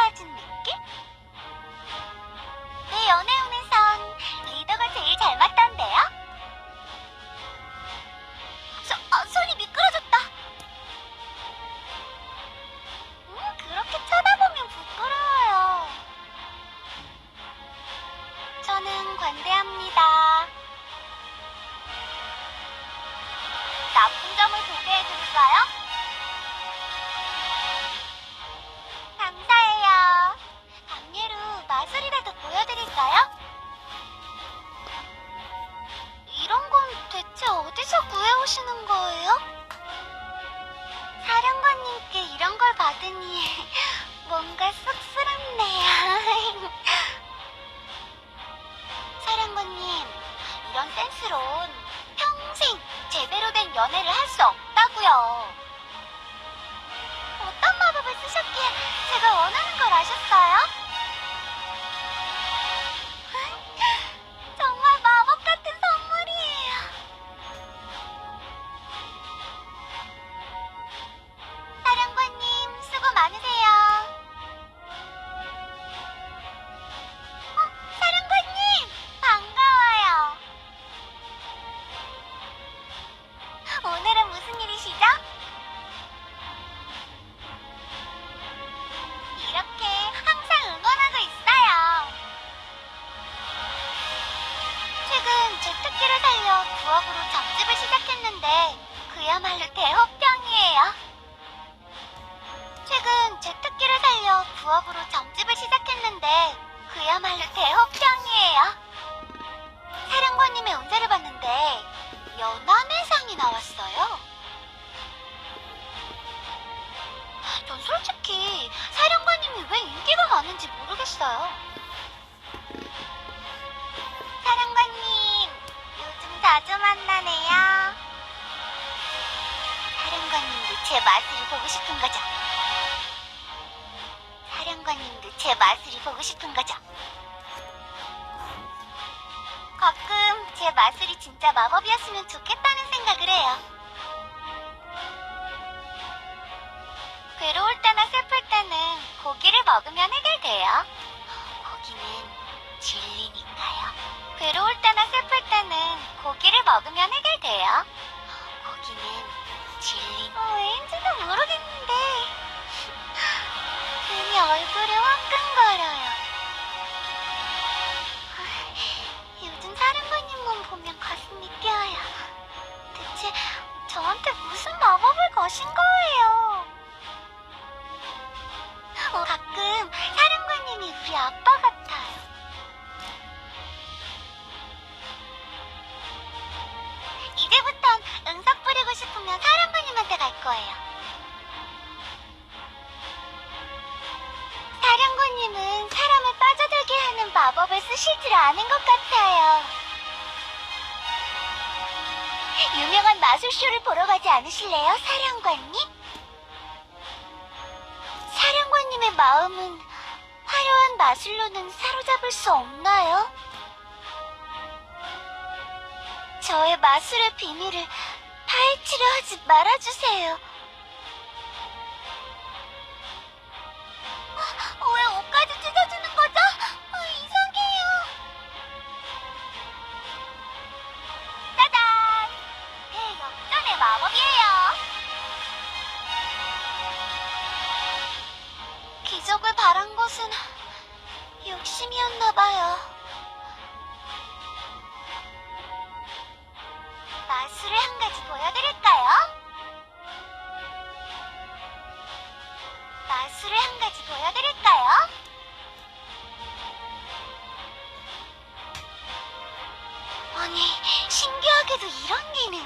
Button. 센스론 평생 제대로 된 연애를 할 수 없다고요. 부업으로 점집을 시작했는데 그야말로 대호병이에요. 최근 제 특기를 살려 부업으로 점집을 시작했는데 그야말로 대호병이에요. 사령관님의 운세를 봤는데 연암의 상이 나왔어요. 전 솔직히 사령관님이 왜 인기가 많은지 모르겠어요. 자주 만나네요. 사령관님도 제 마술이 보고 싶은 거죠? 사령관님도 제 마술이 보고 싶은 거죠? 가끔 제 마술이 진짜 마법이었으면 좋겠다는 생각을 해요. 괴로울 때나 슬플 때는 고기를 먹으면 해결돼요. 고기는 진리니까요. 괴로울 때나 슬플 때는 먹으면 해결돼요. 고기는 진리. 어, 왠지도 모르겠는데. 괜히 얼굴이 화끈거려요. 요즘 사령관님만 보면 가슴이 뛰어요. 대체 저한테 무슨 마법을 거신 거예요? 사령관님한테 갈 거예요. 사령관님은 사람을 빠져들게 하는 마법을 쓰실 줄 아는 것 같아요. 유명한 마술쇼를 보러 가지 않으실래요, 사령관님? 사령관님의 마음은 화려한 마술로는 사로잡을 수 없나요? 저의 마술의 비밀을 치려 하지 말아주세요. 어, 왜 옷까지 찢어주는 거죠? 어, 이상해요. 짜잔! 대역전의 마법이에요. 기적을 바란 것은 욕심이었나 봐요. 마술을 한 가지 보여드릴까요? 마술을 한 가지 보여드릴까요? 아니, 신기하게도 이런 기능.